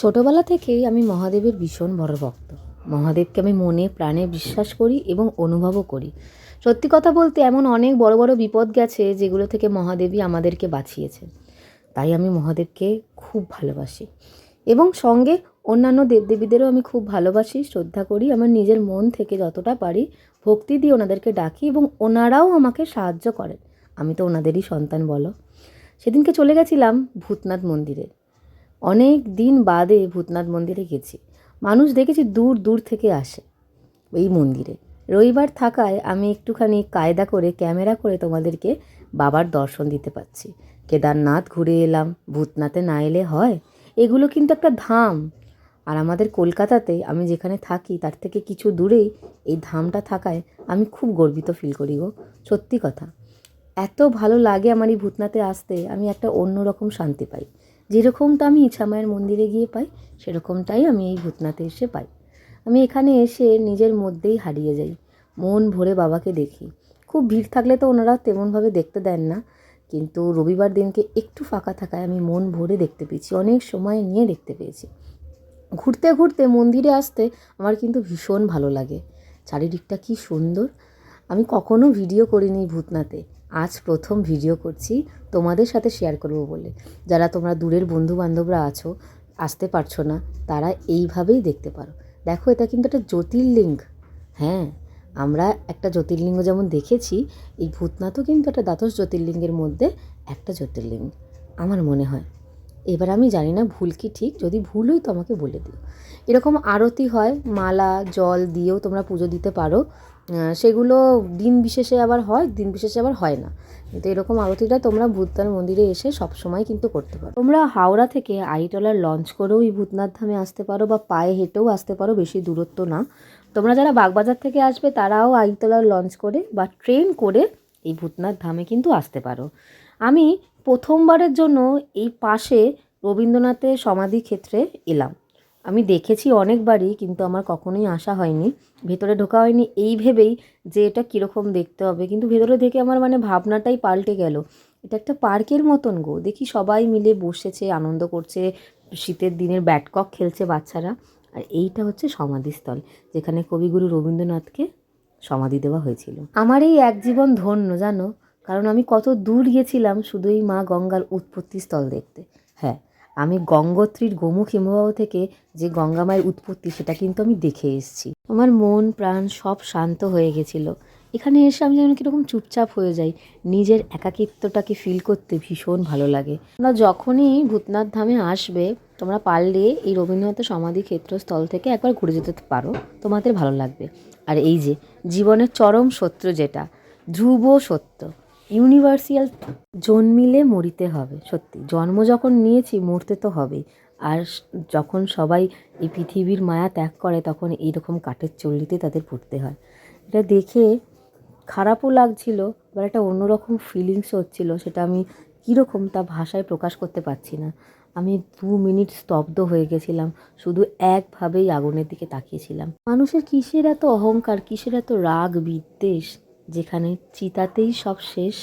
ছোটবেলা থেকেই আমি মহাদেবের ভীষণ বড় ভক্ত। মহাদেবকে আমি মনে, প্রাণে বিশ্বাস করি এবং অনুভবও করি। সত্যি কথা বলতে এমন অনেক বড় বড় বিপদ গেছে যেগুলো থেকে মহাদেবী আমাদেরকে বাঁচিয়েছে। তাই আমি মহাদেবকে খুব ভালোবাসি। এবং সঙ্গে অন্যান্য দেবদেবীদেরও আমি খুব ভালোবাসি, শ্রদ্ধা করি। আমার নিজের মন থেকে যতটা পারি ভক্তি দিয়ে ওনাদেরকে ডাকি এবং ওনারাও আমাকে সাহায্য করেন। আমি তো ওনাদেরই সন্তান বলো। সেদিনকে চলে গেছিলাম ভূতনাথ মন্দিরে। অনেক দিন বাদে ভূতনাথ মন্দিরে গেছি। মানুষ দেখেছি দূর দূর থেকে আসে এই মন্দিরে। রবিবার থাকায় আমি একটুখানি কায়দা করে, ক্যামেরা করে তোমাদেরকে বাবার দর্শন দিতে পারছি। কেদারনাথ ঘুরে এলাম, ভূতনাথে না এলে হয়? এগুলো কিন্তু একটা ধাম। আর আমাদের কলকাতাতে আমি যেখানে থাকি, তার থেকে কিছু দূরেই এই ধামটা থাকায় আমি খুব গর্বিত ফিল করি গো, সত্যি কথা। এত ভালো লাগে আমার এই ভূতনাথে আসতে, আমি একটা অন্যরকম শান্তি পাই। যেরকমটা আমি ইছামায়ের মন্দিরে গিয়ে পাই, সেরকমটাই আমি এই ভূতনাথে এসে পাই। আমি এখানে এসে নিজের মধ্যেই হারিয়ে যাই, মন ভরে বাবাকে দেখি। খুব ভিড় থাকলে তো ওনারা তেমনভাবে দেখতে দেন না, কিন্তু রবিবার দিনকে একটু ফাঁকা থাকায় আমি মন ভরে দেখতে পেয়েছি, অনেক সময় নিয়ে দেখতে পেয়েছি। ঘুরতে ঘুরতে মন্দিরে আসতে আমার কিন্তু ভীষণ ভালো লাগে। চারিদিকটা কি সুন্দর। আমি কখনো ভিডিও করিনি ভূতনাথে। আজ প্রথম ভিডিও করছি তোমাদের সাথে শেয়ার করব বলে। যারা তোমরা দূরের বন্ধু বান্ধবরা আছো, আসতে পারছ না, তারা এইভাবেই দেখতে পারো। দেখো, এটা কিন্তু একটা জ্যোতির্লিঙ্গ হ্যাঁ আমরা একটা জ্যোতির্লিঙ্গ যেমন দেখেছি, এই ভূতনাথও কিন্তু একটা দ্বাদশ জ্যোতির্লিঙ্গের মধ্যে একটা জ্যোতির্লিঙ্গ আমার মনে হয়। এবার আমি জানি না ভুল কি ঠিক, যদি ভুল হয় তো আমাকে বলে দিও। এরকম আরতি হয়, মালা, জল দিয়েও তোমরা পুজো দিতে পারো। সেগুলো দিন বিশেষে আবার হয়, দিন বিশেষে আবার হয় না। কিন্তু এরকম আরতিটা তোমরা ভূতনাথ মন্দিরে এসে সব সময় কিন্তু করতে পারো। তোমরা হাওড়া থেকে আইটলার লঞ্চ করেও এই ভূতনাথ ধামে আসতে পারো বা পায়ে হেঁটেও আসতে পারো, বেশি দূরত্ব না। তোমরা যারা বাগবাজার থেকে আসবে, তারাও আইতলার লঞ্চ করে বা ট্রেন করে এই ভূতনাথ ধামে কিন্তু আসতে পারো। আমি প্রথমবারের জন্য এই পাশে রবীন্দ্রনাথের সমাধি ক্ষেত্রে এলাম। আমি দেখেছি অনেকবারই, কিন্তু আমার কখনোই আসা হয়নি। ভেতরে ঢোকা হয়নি। এই ভেবেই যে এটা কীরকম দেখতে হবে। কিন্তু ভেতরে দেখে আমার মানে ভাবনাটাই পাল্টে গেল। এটা একটা পার্কের মতন গো। দেখি সবাই মিলে বসেছে, আনন্দ করছে। শীতের দিনের ব্যাটকক খেলছে বাচ্চারা। আর এইটা হচ্ছে সমাধিস্থল, যেখানে কবিগুরু রবীন্দ্রনাথকে সমাধি দেওয়া হয়েছিল। আমার এই এক জীবন ধন্য, জানো? কারণ আমি কত দূর গিয়েছিলাম শুধু এই মা গঙ্গার উৎপত্তি স্থল দেখতে। হ্যাঁ আমি গঙ্গোত্রীর গোমুখ হিমবাহ থেকে যে গঙ্গা মায়ের উৎপত্তি সেটা কিন্তু আমি দেখে এসেছি। আমার মন, প্রাণ সব শান্ত হয়ে গেছিল। এখানে এসে আমি যেন কীরকম চুপচাপ হয়ে যাই, নিজের একাকিত্বটাকে ফিল করতে ভীষণ ভালো লাগে। তোমরা যখনই ভূতনাথ ধামে আসবে, তোমরা পারলে এই রবীন্দ্রনাথের সমাধি ক্ষেত্রস্থল থেকে একবার ঘুরে যেতে পারো। তোমাদের ভালো লাগবে। আর এই যে, জীবনের চরম সত্য যেটা, ধ্রুব সত্য। ইউনিভার্সাল জন্মিলে মরিতে হবে, সত্যি। জন্ম যখন নিয়েছি, মরতে তো হবেই। আর যখন সবাই এই পৃথিবীর মায়া ত্যাগ করে, তখন এইরকম কাঠের চল্লিতে তাদের পড়তে হয়। এটা দেখে খারাপও লাগছিল, আবার একটা অন্যরকম ফিলিংস হচ্ছিল, সেটা আমি কীরকম তা ভাষায় প্রকাশ করতে পারছি না। আমি দু মিনিট স্তব্ধ হয়ে গেছিলাম, শুধু একভাবেই আগুনের দিকে তাকিয়েছিলাম। মানুষের কিসের এত অহংকার, কিসের এত রাগ বিদ্বেষ? যেখানে চিতাতেই সব শেষ।